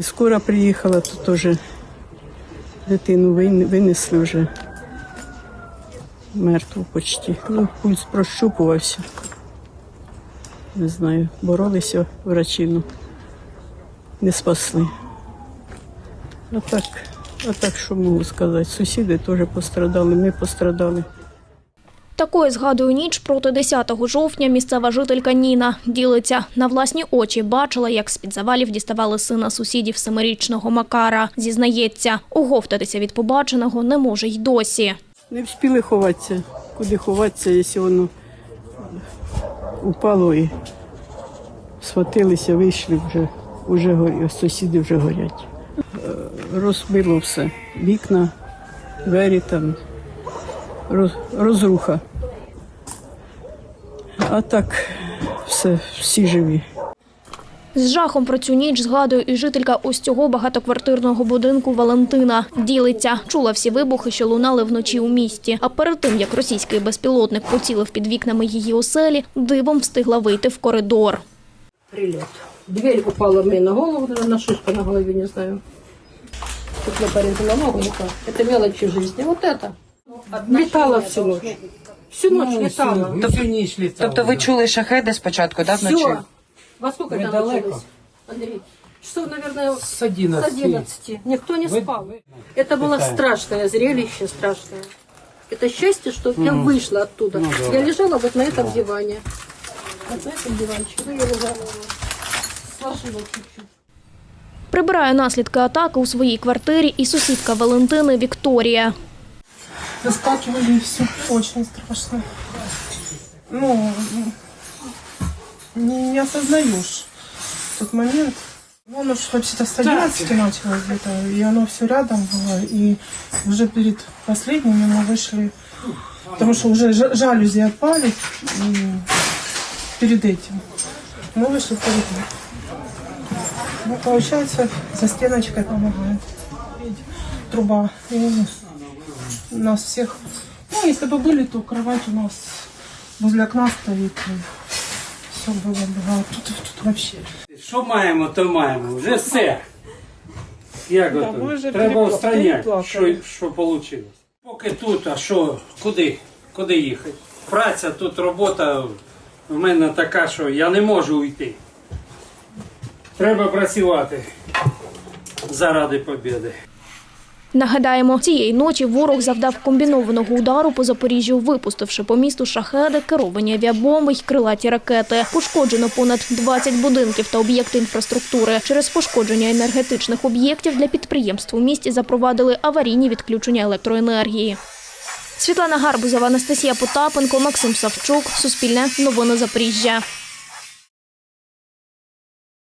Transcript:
Скоро приїхала, то теж дитину винесли вже мертву почти. Ну, пульс прощупувався. Не знаю, боролися врачі, ну не спасли. А так, а так, що можу сказати? Сусіди теж пострадали, ми пострадали. Такою згадує ніч проти 10 жовтня місцева жителька Ніна. Ділиться, на власні очі бачила, як з-під завалів діставали сина сусідів семирічного Макара. Зізнається, оговтатися від побаченого не може й досі. Не встигли ховатися. Куди ховатися, якщо воно упало і схватилися, вийшли вже, вже горі, сусіди вже горять. Е, Розбило все. Вікна, двері там, розруха. А так все, всі живі. З жахом про цю ніч згадує і жителька ось цього багатоквартирного будинку Валентина. Ділиться, чула всі вибухи, що лунали вночі у місті. А перед тим, як російський безпілотник поцілив під вікнами її оселі, дивом встигла вийти в коридор. прилет. Дверь упала мне на голову, наверное, шишка на голове, не знаю. Тут я ногу, никак. Это мелочи жизни. Вот это Летала всю ночь. Всю ночь летала. Всю ніч літав. Тобто ви чули шахеди спочатку, да, вночі? Все. Во сколько там Недалеко. началось? Андрей, часов, наверное, З с 11. 11. Никто не Вы- спал. вы- Это было Какая? страшное зрелище, страшное. Это счастье, что я вышла оттуда. Ну да. Я лежала вот на этом диване. Вот на этом диванчике. Ну, я лежала. Сложила чуть-чуть. Прибирає наслідки атаки у своїй квартирі і сусідка Валентини Вікторія. Раскакивали и все. Очень страшно. Ну, не, не осознаешь тот момент. Он уж вообще-то с 11 началось где-то, и оно все рядом было. И уже перед последними мы вышли, потому что уже жа- жалюзи отпали перед этим. Мы вышли в коридор. Ну, получается, за стеночкой помогает. Труба. И нас всех. Ну, если бы были, то кровать у нас возле окна стоит. Все было бы. А тут, тут вообще. Що маємо, то маємо. Вже все. Як ми ото? вже Треба перепла- устраняти, переплакали. що, що вийшло. Поки тут, а що, куди? Куди їхати? Праця, тут робота в мене така, що я не можу уйти. Треба працювати заради побіди. Нагадаємо, цієї ночі ворог завдав комбінованого удару по Запоріжжю, випустивши по місту шахеди, керовані авіабомби й крилаті ракети. Пошкоджено понад 20 будинків та об'єкти інфраструктури. Через пошкодження енергетичних об'єктів для підприємств у місті запровадили аварійні відключення електроенергії. Світлана Гарбузова, Анастасія Потапенко, Максим Савчук. Суспільне новини Запоріжжя.